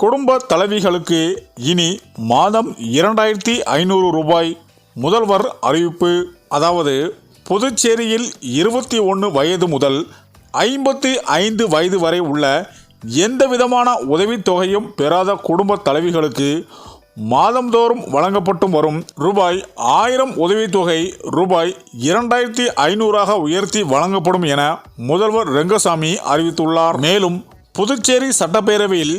குடும்ப தலைவிகளுக்கு இனி மாதம் இரண்டாயிரத்தி ஐநூறு ரூபாய். முதல்வர் அறிவிப்பு அதாவது புதுச்சேரியில் இருபத்தி ஒன்று வயது முதல் ஐம்பத்தி ஐந்து வயது வரை உள்ள எந்த விதமான உதவித்தொகையும் பெறாத குடும்ப தலைவிகளுக்கு மாதந்தோறும் வழங்கப்பட்டு வரும் ரூபாய் ஆயிரம் உதவித்தொகை ரூபாய் இரண்டாயிரத்தி ஐநூறாக உயர்த்தி வழங்கப்படும் என முதல்வர் ரெங்கசாமி அறிவித்துள்ளார். மேலும் புதுச்சேரி சட்டப்பேரவையில்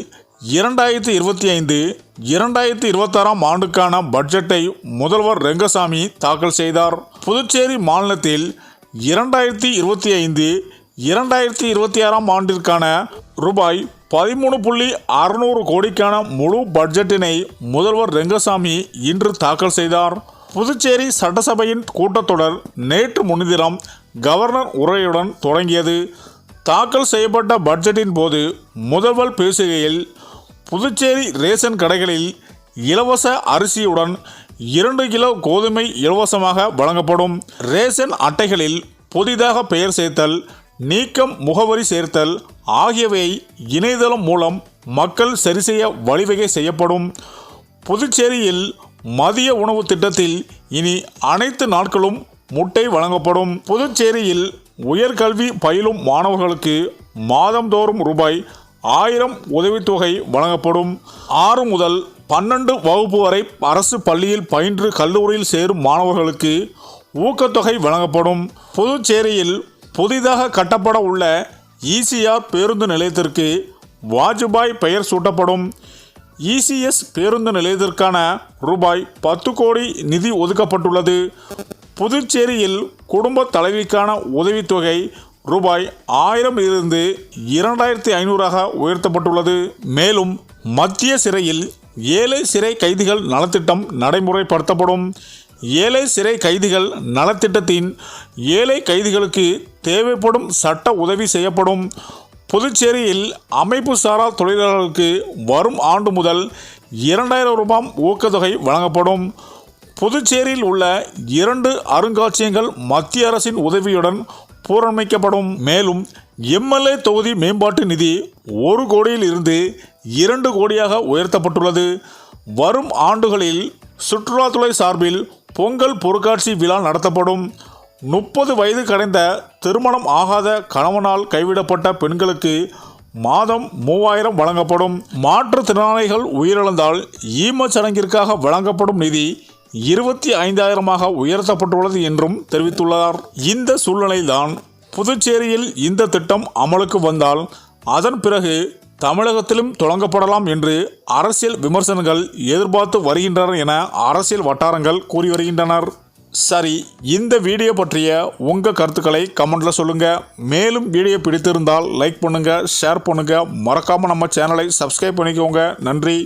இரண்டாயிரத்தி இருபத்தி ஐந்து இரண்டாயிரத்தி இருபத்தாறாம் ஆண்டுக்கான பட்ஜெட்டை முதல்வர் ரெங்கசாமி தாக்கல் செய்தார். புதுச்சேரி மாநிலத்தில் இரண்டாயிரத்தி இருபத்தி ஐந்து இரண்டாயிரத்தி இருபத்தி ஆறாம் ஆண்டிற்கான ரூபாய் பதிமூணு புள்ளி அறுநூறு கோடிக்கான முழு பட்ஜெட்டினை முதல்வர் ரெங்கசாமி இன்று தாக்கல் செய்தார். புதுச்சேரி சட்டசபையின் கூட்டத்தொடர் நேற்று முன்தினம் கவர்னர் உரையுடன் தொடங்கியது. தாக்கல் செய்யப்பட்ட பட்ஜெட்டின் போது முதல்வர் பேசுகையில் புதுச்சேரி ரேஷன் கடைகளில் இலவச அரிசியுடன் இரண்டு கிலோ கோதுமை இலவசமாக வழங்கப்படும். ரேஷன் அட்டைகளில் புதிதாக பெயர் சேர்த்தல் நீக்கம் முகவரி சேர்த்தல் ஆகியவை இணையதளம் மூலம் மக்கள் சரி செய்ய வழிவகை செய்யப்படும். புதுச்சேரியில் மதிய உணவு திட்டத்தில் இனி அனைத்து நாட்களும் முட்டை வழங்கப்படும். புதுச்சேரியில் உயர்கல்வி பயிலும் மாணவர்களுக்கு மாதந்தோறும் ரூபாய் ஆயிரம் உதவித்தொகை வழங்கப்படும். ஆறு முதல் பன்னெண்டு வகுப்பு வரை அரசு பள்ளியில் பயின்று கல்லூரியில் சேரும் மாணவர்களுக்கு ஊக்கத்தொகை வழங்கப்படும். புதுச்சேரியில் புதிதாக கட்டப்பட உள்ள இசிஆர் பேருந்து நிலையத்திற்கு வாஜ்பாய் பெயர் சூட்டப்படும். இசிஎஸ் பேருந்து நிலையத்திற்கான ரூபாய் பத்து கோடி நிதி ஒதுக்கப்பட்டுள்ளது. புதுச்சேரியில் குடும்ப தலைவிக்கான உதவித்தொகை ரூபாய் ஆயிரம் இருந்து இரண்டாயிரத்தி ஐநூறாக உயர்த்தப்பட்டுள்ளது. மேலும் மத்திய சிறையில் ஏழை சிறை கைதிகள் நலத்திட்டம் நடைமுறைப்படுத்தப்படும். ஏழை சிறை கைதிகள் நலத்திட்டத்தின் ஏழை கைதிகளுக்கு தேவைப்படும் சட்ட உதவி செய்யப்படும். புதுச்சேரியில் அமைப்பு சாரா தொழிலாளர்களுக்கு வரும் ஆண்டு முதல் இரண்டாயிரம் ரூபாய் ஊக்கத்தொகை வழங்கப்படும். புதுச்சேரியில் உள்ள இரண்டு அருங்காட்சியகங்கள் மத்திய அரசின் உதவியுடன் பூரணமைக்கப்படும் மேலும் எம்எல்ஏ தொகுதி மேம்பாட்டு நிதி ஒரு கோடியில் இருந்து இரண்டு கோடியாக உயர்த்தப்பட்டுள்ளது. வரும் ஆண்டுகளில் சுற்றுலாத்துறை சார்பில் பொங்கல் பொருட்காட்சி விழா நடத்தப்படும். முப்பது வயது கடந்த திருமணம் ஆகாத கணவனால் கைவிடப்பட்ட பெண்களுக்கு மாதம் மூவாயிரம் வழங்கப்படும். மாற்றுத்திறனாளிகள் உயிரிழந்தால் ஈமச்சடங்கிற்காக வழங்கப்படும் நிதி இருபத்தி ஐந்தாயிரமாக உயர்த்தப்பட்டுள்ளது என்றும் தெரிவித்துள்ளார். இந்த சூழ்நிலைதான் புதுச்சேரியில் இந்த திட்டம் அமலுக்கு வந்தால் அதன் பிறகு தமிழகத்திலும் தொடங்கப்படலாம் என்று அரசியல் விமர்சனங்கள் எதிர்பார்த்து வருகின்றனர் என அரசியல் வட்டாரங்கள் கூறி வருகின்றனர். சரி இந்த வீடியோ பற்றிய உங்கள் கருத்துக்களை கமெண்டில் சொல்லுங்கள் மேலும் வீடியோ பிடித்திருந்தால் லைக் பண்ணுங்கள் ஷேர் பண்ணுங்கள் மறக்காமல் நம்ம சேனலை சப்ஸ்கிரைப் பண்ணிக்கோங்க. நன்றி.